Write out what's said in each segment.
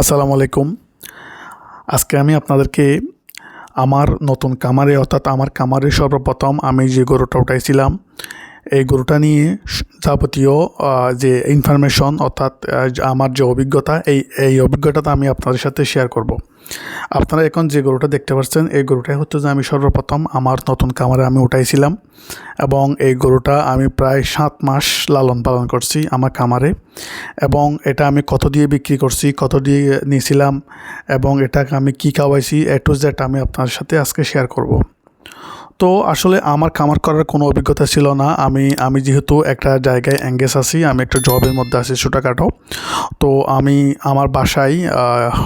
আসসালামু আলাইকুম। আজকে আমি আপনাদেরকে আমার নতুন কামারে, অর্থাৎ আমার কামারে সর্বপ্রথম আমি যে গরুটা উঠাইছিলাম এই গরুটা নিয়ে যাবতীয় যে ইনফরমেশন অর্থাৎ আমার যে অভিজ্ঞতা, এই এই অভিজ্ঞতাটা আমি আপনাদের সাথে শেয়ার করব। আপনারা এখন যে গরুটা দেখতে পাচ্ছেন, এই গরুটাই হচ্ছে যে আমি সর্বপ্রথম আমার নতুন কামারে আমি উঠাইছিলাম এবং এই গরুটা আমি প্রায় সাত মাস লালন পালন করছি আমার কামারে এবং এটা আমি কত দিয়ে বিক্রি করছি, কত দিয়ে নিয়েছিলাম এবং এটাকে আমি কী খাওয়াইছি, এ টু জেড আমি আপনার সাথে আজকে শেয়ার করব। তো আসলে আমার খামার করার কোনো অভিজ্ঞতা ছিল না। আমি আমি যেহেতু একটা জায়গায় অ্যাঙ্গেজ আছি, আমি একটা জবের মধ্যে আছি ছোটোখাটো। তো আমি, আমার বাসায়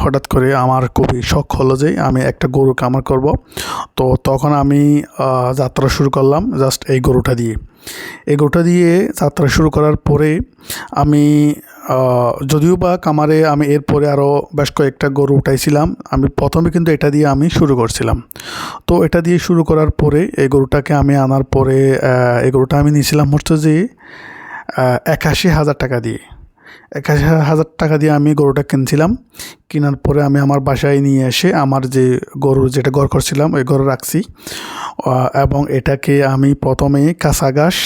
হঠাৎ করে আমার খুবই শখ হলো যে আমি একটা গরু খামার করব। তো তখন আমি যাত্রা শুরু করলাম জাস্ট এই গরুটা দিয়ে। এই গরুটা দিয়ে যাত্রা শুরু করার পরে আমি যদিও বা কামারে আমি এরপরে আরও বেশ কয়েকটা গরু উঠাইছিলাম, আমি প্রথমে কিন্তু এটা দিয়ে আমি শুরু করছিলাম। তো এটা দিয়ে শুরু করার পরে এই গরুটাকে আমি আনার পরে এই গরুটা আমি নিয়েছিলাম হচ্ছে যে একাশি হাজার টাকা দিয়ে। একাশি হাজার টাকা দিয়ে আমি গরুটা কিনছিলাম। কেনার পরে আমি আমার বাসায় নিয়ে এসে আমার যে গরুর যেটা ঘর করছিলাম ওই গরু রাখছি। এবং এটাকে আমি প্রথমে কাঁচা ঘাস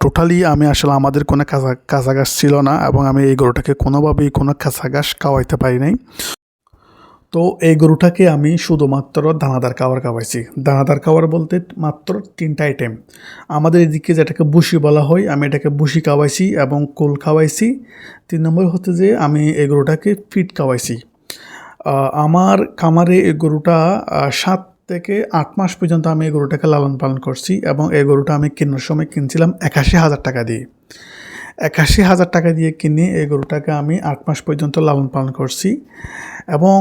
টোটালি আমি আসলে আমাদের কোনো কাঁচা কাঁচা ঘাস ছিল না এবং আমি এই গরুটাকে কোনোভাবেই কোনো কাঁচা ঘাস খাওয়াইতে পারি নাই। তো এই গরুটাকে আমি শুধুমাত্র দানাদার খাবার খাওয়াইছি। দানাদার খাবার বলতে মাত্র তিনটা আইটেম আমাদের এদিকে যেটাকে বুসি বলা হয়, আমি এটাকে বুসি খাওয়াইছি এবং কোল খাওয়াইছি। তিন নম্বর হচ্ছে যে আমি এই গরুটাকে ফিট খাওয়াইছি। আমার খামারে এই গরুটা সাত থেকে আট মাস পর্যন্ত আমি এই গরুটাকে লালন পালন করছি এবং এই গরুটা আমি কেনার সময় কিনছিলাম একাশি হাজার টাকা দিয়ে। একাশি হাজার টাকা দিয়ে কিনে এই গরুটাকে আমি আট মাস পর্যন্ত লালন পালন করছি। এবং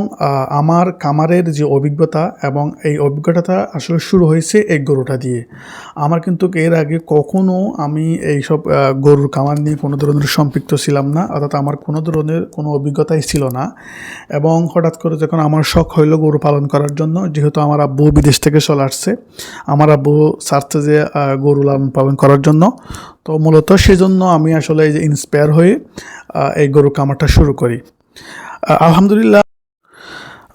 আমার কামারের যে অভিজ্ঞতা এবং এই অভিজ্ঞতাটা আসলে শুরু হয়েছে এই গরুটা দিয়ে। আমার কিন্তু এর আগে কখনো আমি এইসব গরুর কামার নিয়ে কোনো ধরনের সম্পৃক্ত ছিলাম না, অর্থাৎ আমার কোনো ধরনের কোনো অভিজ্ঞতাই ছিল না। এবং হঠাৎ করে যখন আমার শখ হইল গরু পালন করার জন্য, যেহেতু আমার আব্বু বিদেশ থেকে চলে আসছে, আমার আব্বু চাচ্ছে যে গরু লালন পালন করার জন্য। তো মূলত সেজন্য আমি আসলে এই যে ইন্সপায়ার হয়ে এই গরু কামারটা শুরু করি। আলহামদুলিল্লাহ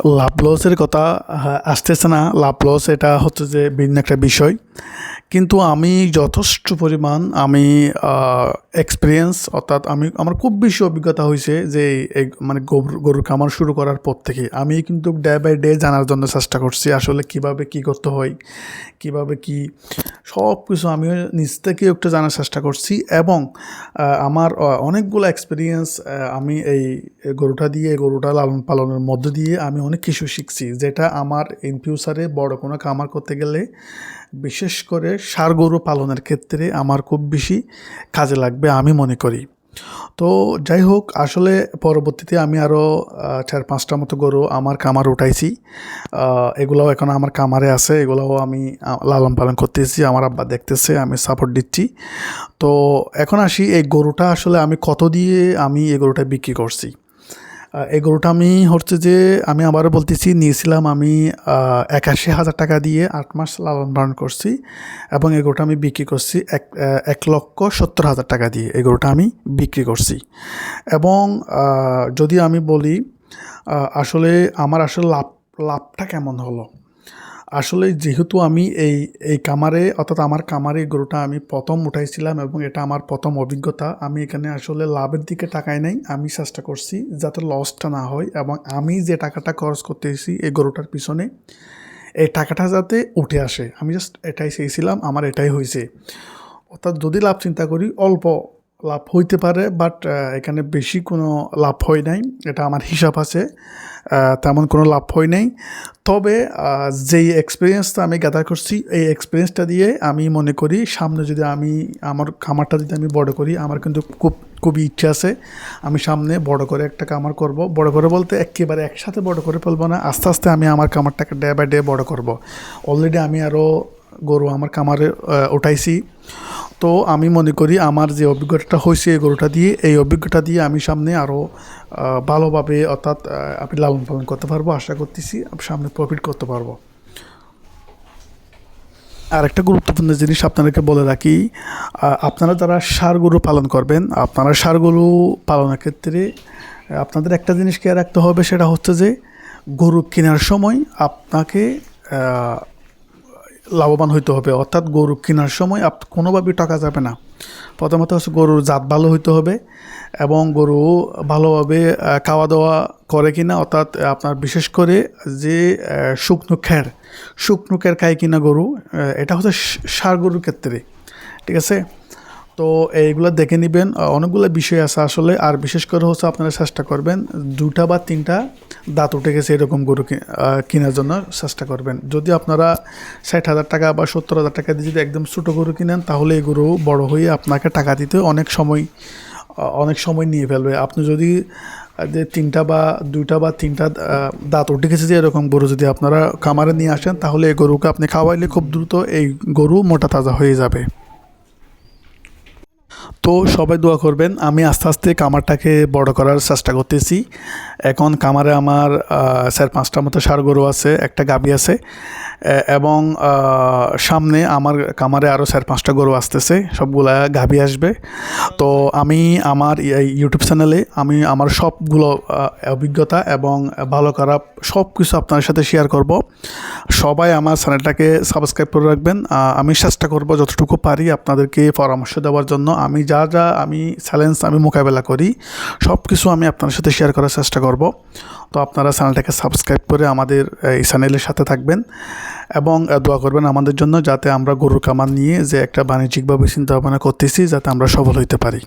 লাভ লসের কথা হ্যাঁ, আসতেছে না। লাভ লস এটা হচ্ছে যে ভিন্ন একটা বিষয়। কিন্তু আমি যথেষ্ট পরিমাণ আমি এক্সপিরিয়েন্স অর্থাৎ আমি আমার খুব বেশি অভিজ্ঞতা হয়েছে যে এই মানে গরু গরুর খামার শুরু করার পর থেকে। আমি কিন্তু ডে বাই ডে জানার জন্য চেষ্টা করছি আসলে কীভাবে কি করতে হয় কীভাবে কি সব কিছু আমি নিজ থেকে একটু জানার চেষ্টা করছি। এবং আমার অনেকগুলো এক্সপিরিয়েন্স আমি এই গরুটা দিয়ে গরুটা লালন পালনের মধ্য দিয়ে আমি অনেক কিছু শিখছি, যেটা আমার ইন ফিউচারে বড় কোনো কামার করতে গেলে বিশেষ করে সার গরু পালনের ক্ষেত্রে আমার খুব বেশি কাজে লাগবে আমি মনে করি। তো যাই হোক, আসলে পরবর্তীতে আমি আরও চার পাঁচটা মতো গরু আমার কামার উঠাইছি। এগুলাও এখন আমার কামারে আছে, এগুলাও আমি লালন পালন করতেছি, আমার আব্বা দেখতেছে, আমি সাপোর্ট দিচ্ছি। তো এখন আসি এই গরুটা আসলে আমি কত দিয়ে আমি এই গরুটা বিক্রি করছি। এই গরুটা আমি হচ্ছে যে আমি আবারও বলতেছি, নিয়েছিলাম আমি একাশি হাজার টাকা দিয়ে আট মাস লালন পালন করছি এবং এই গরুটা আমি বিক্রি করছি এক এক লক্ষ সত্তর হাজার টাকা দিয়ে এই গরুটা আমি বিক্রি করছি। এবং যদি আমি বলি আসলে আমার আসলে লাভ, লাভটা কেমন হলো? আসলে যেহেতু আমি এই এই কামারে, অর্থাৎ আমার কামারে গরুটা আমি প্রথম উঠাইছিলাম এবং এটা আমার প্রথম অভিজ্ঞতা, আমি এখানে আসলে লাভের দিকে টাকাই নাই, আমি চেষ্টা করছি যাতে লসটা না হয় এবং আমি যে টাকাটা খরচ করতেছি এই গরুটার পিছনে, এই টাকাটা যাতে উঠে আসে। আমি জাস্ট এটাই চেয়েছিলাম, আমার এটাই হয়েছে। অর্থাৎ যদি লাভ চিন্তা করি, অল্প লাভ হইতে পারে বাট এখানে বেশি কোনো লাভ হয় নাই। এটা আমার হিসাব আছে। তেমন কোনো লাভ হয় নাই। তবে যেই এক্সপিরিয়েন্সটা আমি গ্যাদার করছি, এই এক্সপিরিয়েন্সটা দিয়ে আমি মনে করি, সামনে যদি আমি আমার খামারটা যদি আমি বড় করি, আমার কিন্তু খুব, খুবই ইচ্ছা আছে, আমি সামনে বড় করে একটা কামার করব। বড় করে বলতে একেবারে একসাথে বড় করে ফেলব না, আস্তে আস্তে আমি আমার কামারটাকে ডে বাই ডে বড় করব। অলরেডি আমি আরও গরু আমার কামারে উঠাইছি। তো আমি মনে করি আমার যে অভিজ্ঞতাটা হয়েছে এই গরুটা দিয়ে, এই অভিজ্ঞতা দিয়ে আমি সামনে আরও ভালোভাবে অর্থাৎ আমি লালন পালন করতে পারব, আশা করতেছি সামনে প্রফিট করতে পারব। আর একটা গুরুত্বপূর্ণ জিনিস আপনাদেরকে বলে রাখি আপনারা যারা সার গরু পালন করবেন, আপনারা সার গরু পালনের ক্ষেত্রে, আপনাদের একটা জিনিস খেয়াল রাখতে হবে, সেটা হচ্ছে যে গরু কেনার সময় আপনাকে লাভবান হইতে হবে। অর্থাৎ গরু কেনার সময় আপ কোনোভাবেই টাকা যাবে না। প্রথমত হচ্ছে গরুর জাত ভালো হইতে হবে এবং গরু ভালোভাবে খাওয়া দাওয়া করে কিনা, অর্থাৎ আপনার বিশেষ করে যে শুকনো খ্যার শুকনো খ্যার খায় কিনা গরু এটা হচ্ছে সার গরুর ক্ষেত্রে। ঠিক আছে? তো এইগুলো দেখে নেবেন। অনেকগুলো বিষয় আছে আসলে। আর বিশেষ করে হচ্ছে আপনারা চেষ্টা করবেন, দুটা বা তিনটা দাঁত উঠে গেছে এরকম গরু কেনার জন্য চেষ্টা করবেন। যদি আপনারা ষাট হাজার টাকা বা সত্তর হাজার টাকা দিয়ে যদি একদম ছোটো গরু কিনেন, তাহলে এই গরু বড় হয়ে আপনাকে টাকা দিতে অনেক সময় অনেক সময় নিয়ে ফেলবে। আপনি যদি যে তিনটা বা দুইটা বা তিনটা দাঁত উঠে গেছে যে এরকম গরু যদি আপনারা খামারে নিয়ে আসেন, তাহলে এই গরুকে আপনি খাওয়াইলে খুব দ্রুত এই গরু মোটা তাজা হয়ে যাবে। তো সবাই দোয়া করবেন। আমি আস্তে আস্তে কামারটাকে বড় করার চেষ্টা করতেছি। এখন কামারে আমার আহ, চার পাঁচটার মতো সার গরু আছে একটা গাবি আছে। এবং সামনে আমার কামারে আরও চার পাঁচটা গরু আসতেছে সবগুলা গাবি আসবে। তো আমি আমার ইউটিউব চ্যানেলে আমি আমার সবগুলো অভিজ্ঞতা এবং ভালো খারাপ সব কিছু আপনার সাথে শেয়ার করব। সবাই আমার চ্যানেলটাকে সাবস্ক্রাইব করে রাখবেন। আমি চেষ্টা করব যতটুকু পারি আপনাদেরকে পরামর্শ দেওয়ার জন্য। আমি যা যা যা আমি চ্যালেঞ্জ আমি মোকাবেলা করি, সব কিছু আমি আপনার সাথে শেয়ার করার চেষ্টা করব। তো আপনারা চ্যানেলটাকে সাবস্ক্রাইব করে আমাদের এই চ্যানেলের সাথে থাকবেন এবং দোয়া করবেন আমাদের জন্য যাতে আমরা গরুর কামান নিয়ে যে একটা বাণিজ্যিকভাবে চিন্তা ভাবনা করতেছি যাতে আমরা সফল হইতে পারি।